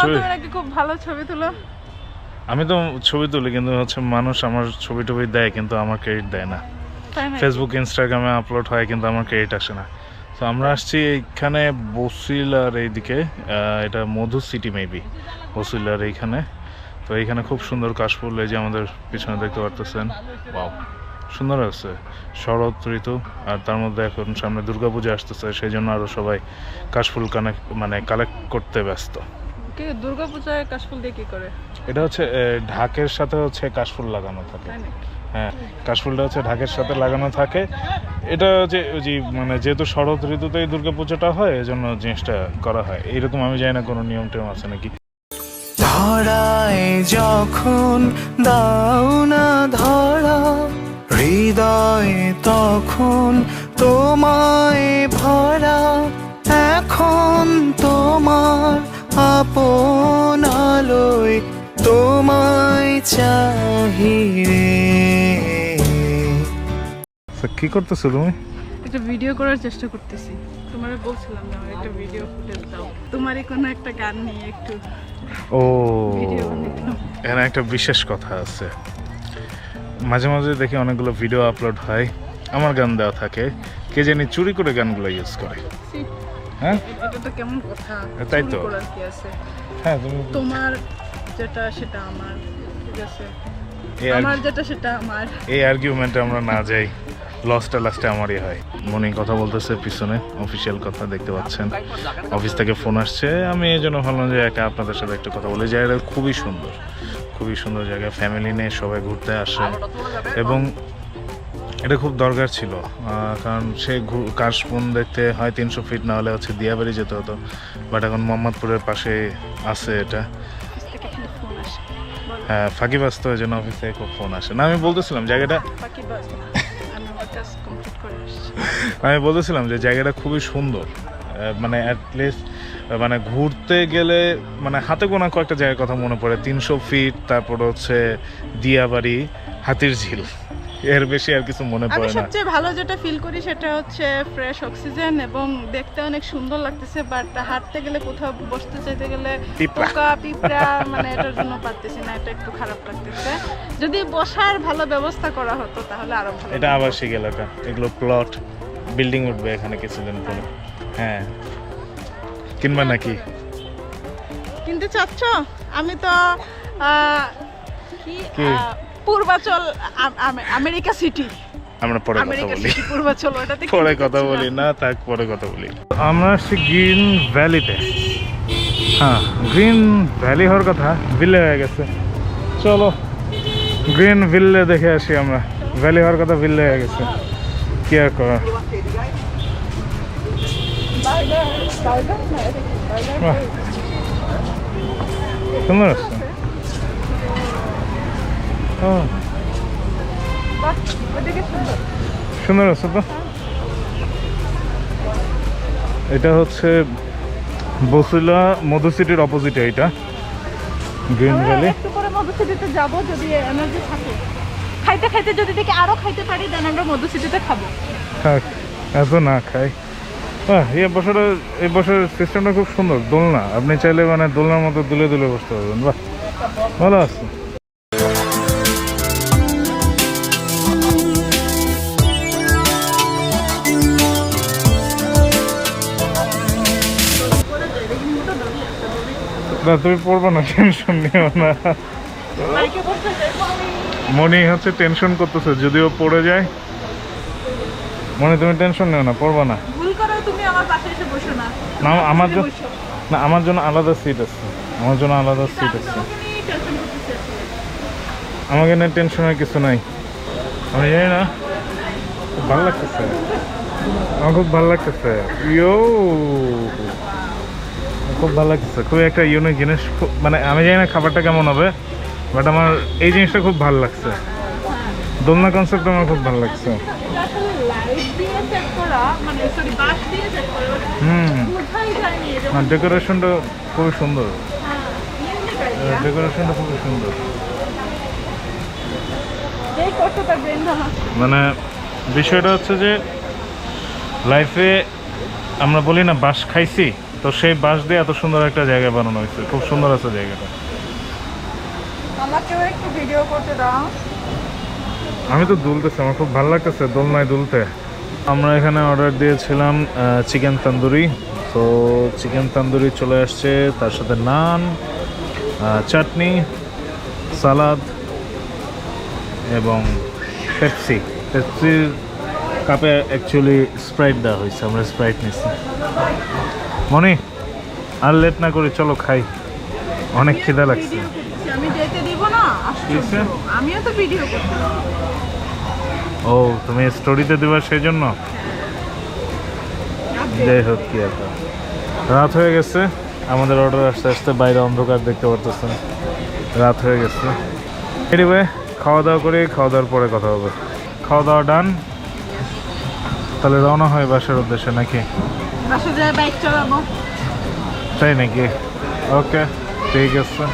শুনলাম ছবি- নাকি খুব ভালো ছবি তুলো। আমি তো ছবি তুলি কিন্তু হচ্ছে মানুষ আমার ছবি টবি দেয় কিন্তু আমার ক্রেডিট দেয় না। ফেসবুক ইনস্টাগ্রামে আপলোড হয় কিন্তু আমার ক্রেডিট আসে না। তো আমরা আসছি এইখানে বসিলার এইদিকে এটা মধু সিটি মেবি বসিলার এইখানে। তো এইখানে খুব সুন্দর কাশফুল এই যে আমাদের পিছনে দেখতে পারতেছেন। বাও সুন্দর আছে। শরৎ ঋতু আর তার মধ্যে এখন সামনে দুর্গাপূজা আসতেছে সেই জন্য আরও সবাই কাশফুল কানেক্ট মানে কালেক্ট করতে ব্যস্ত। কি দুর্গাপূজায় কাশফুল দিয়ে কি করে? এটা হচ্ছে ঢাকের সাথে হচ্ছে কাশফুল লাগানো থাকে। হ্যাঁ কাশফুলটা হচ্ছে ঢাকের সাথে লাগানো থাকে। এটা যে ওই যে মানে যেহেতু শরৎ ঋতুতেই দুর্গা পুজোটা হয় এই জন্য জিনিসটা করা হয়। এইরকম আমি জানি না কোনো নিয়ম টিয়ম আছে নাকি? ধরায় যখন দাও না ধরা হৃদয়ে তখন তোমায় ভরা আপন আলোয় তোমায় চাহিরে কি করতেছো তুমি? একটা ভিডিও করার চেষ্টা করতেছি। তোমার বলছিলাম আমার একটা ভিডিও ফুটেজ দাও। তোমারই কোনো একটা গান নিয়ে একটু ও ভিডিও এখানে একটা বিশেষ কথা আছে। মাঝে মাঝে দেখি অনেকগুলো ভিডিও আপলোড হয়। আমার গান দেওয়া থাকে। কে জানি চুরি করে গানগুলো ইউজ করে। হ্যাঁ? এটা তো কেমন কথা? তাই তো। করার কি আছে? হ্যাঁ তোমার যেটা সেটা আমার ঠিক আছে? এই আমার যেটা সেটা আমার। এই আর্গুমেন্টে আমরা না যাই। লসটা লাস্টে আমারই হয়। মনে কথা বলতেছে পিছনে অফিসিয়াল কথা দেখতে পাচ্ছেন। অফিস থেকে ফোন আসছে। আমি এই জন্য ভাবলাম যে একা আপনাদের সাথে একটু কথা বলি। জায়গাটা খুবই সুন্দর। খুবই সুন্দর জায়গা। ফ্যামিলি নিয়ে সবাই ঘুরতে আসে। এবং এটা খুব দরকার ছিল কারণ সে কাশবন দেখতে হয় তিনশো ফিট না হলে হচ্ছে দিয়াবাড়ি যেতে হতো। বাট এখন মোহাম্মদপুরের পাশে আছে এটা। হ্যাঁ ফাঁকিবাজ তো ওই জন্য অফিস খুব ফোন আসে। না আমি বলতেছিলাম জায়গাটা আমি বলেছিলাম যে জায়গাটা খুবই সুন্দর। মানে অ্যাটলিস্ট মানে ঘুরতে গেলে মানে হাতে গোনা কয়েকটা জায়গার কথা মনে পড়ে। তিনশো ফিট তারপর হচ্ছে দিয়াবাড়ি হাতির ঝিল এর বেশি আর কিছু মনে পড়ে না। সবচেয়ে ভালো যেটা ফিল করি সেটা হচ্ছে ফ্রেশ অক্সিজেন এবং দেখতে অনেক সুন্দর লাগতেছে বাট হাঁটতে গেলে কোথাও বসতে চাইতে গেলে পোকা পিঁপড়া মানে এটার জন্য পারতেছি না এটা একটু খারাপ লাগতেছে। যদি বসার ভালো ব্যবস্থা করা হতো তাহলে আরও ভালো এটা আবাসিক এলাকা এগুলো প্লট বিল্ডিং উঠবে এখানে কিছুদিন পরে। হ্যাঁ। কিনবা নাকি? কিনতে চাচ্ছ? আমি তো কি পূর্বাচল আম- আম- আমেরিকা সিটি। আমরা পরে কথা বলি। সিটি পূর্বাচল ওটাতে পরে কথা বলি না। থাক পরে কথা বলি। আমরা আসছি গ্রিন ভ্যালিতে। হ্যাঁ গ্রিন ভ্যালি হওয়ার কথা ভিলে হয়ে গেছে। চলো গ্রিন ভিল্লে দেখে আসি আমরা। ভ্যালি হওয়ার কথা ভিল্লে হয়ে গেছে। কি আর করা সুন্দর ওদিকে সুন্দর আছে তো? এটা হচ্ছে বসিলা মধু সিটির অপোজিটে এটা। গ্রিন ভ্যালি একটু পরে মধুসিটিতে যাব যদি এনার্জি থাকে। খাইতে খাইতে যদি দেখি আরও খাইতে পারি দেন আমরা মধুসিটিতে খাব। থাক এত না খাই। বাহ এই বছরে এই বছরের সিস্টেমটা খুব সুন্দর দোলনা। আপনি চাইলে মানে দোলনার মতো দুলে দুলে বসতে পারবেন। বাহ ভালো আছে। না তুমি পড়ব না টেনশন নিও না। মনি হচ্ছে টেনশন করতেছে যদিও পড়ে যায়। মনে তুমি টেনশন নিও না পড়ব না। না। না আমার জন্য না আমার জন্য আলাদা সিট আছে। আমার জন্য আলাদা সিট আছে। আমাকে নিয়ে টেনশনের কিছু নাই। আমি জানি না খুব ভালো লাগতেছে। আমার খুব ভালো লাগতেছে। ইয়ো! খুব ভালো লাগছে খুব একটা ইউনিক জিনিস। মানে আমি জানি না খাবারটা কেমন হবে বাট আমার এই জিনিসটা খুব ভালো লাগছে। দোলনা কনসেপ্ট আমার খুব ভালো লাগছে। মানে হুম ডেকোরেশনটা খুবই সুন্দর। হ্যাঁ। ডেকোরেশনটা খুবই সুন্দর। মানে বিষয়টা হচ্ছে যে লাইফে আমরা বলি না বাস খাইছি তো সেই বাঁশ দিয়ে এত সুন্দর একটা জায়গা বানানো হয়েছে। খুব সুন্দর আছে জায়গাটা। আমাকেও একটু ভিডিও করতে দাও। আমি তো দুলতেছি আমার খুব ভালো লাগতেছে দোলনায় দুলতে। আমরা এখানে অর্ডার দিয়েছিলাম চিকেন তন্দুরি তো চিকেন তন্দুরি চলে আসছে তার সাথে নান চাটনি সালাদ এবং পেপসি। পেপসির কাপে অ্যাকচুয়ালি স্প্রাইট দেওয়া হয়েছে আমরা স্প্রাইট নিচ্ছি মনি আর লেট না করি চলো খাই। অনেক খিদা লাগছে। আমি যেতে দিব না? আমিও তো ভিডিও করতেছি ও তুমি স্টোরিতে দেবা সেই জন্য যাই হোক কি একটা। রাত হয়ে গেছে। আমাদের অর্ডার আসতে আসতে বাইরে অন্ধকার দেখতে পারতেছেন। রাত হয়ে গেছে। এনিওয়ে খাওয়া দাওয়া করি খাওয়া দাওয়ার পরে কথা হবে। খাওয়া দাওয়া ডান তাহলে রওনা হয় বাসার উদ্দেশ্যে নাকি? বাসা যায় বাইক চালাবো তাই নাকি ওকে ঠিক আছে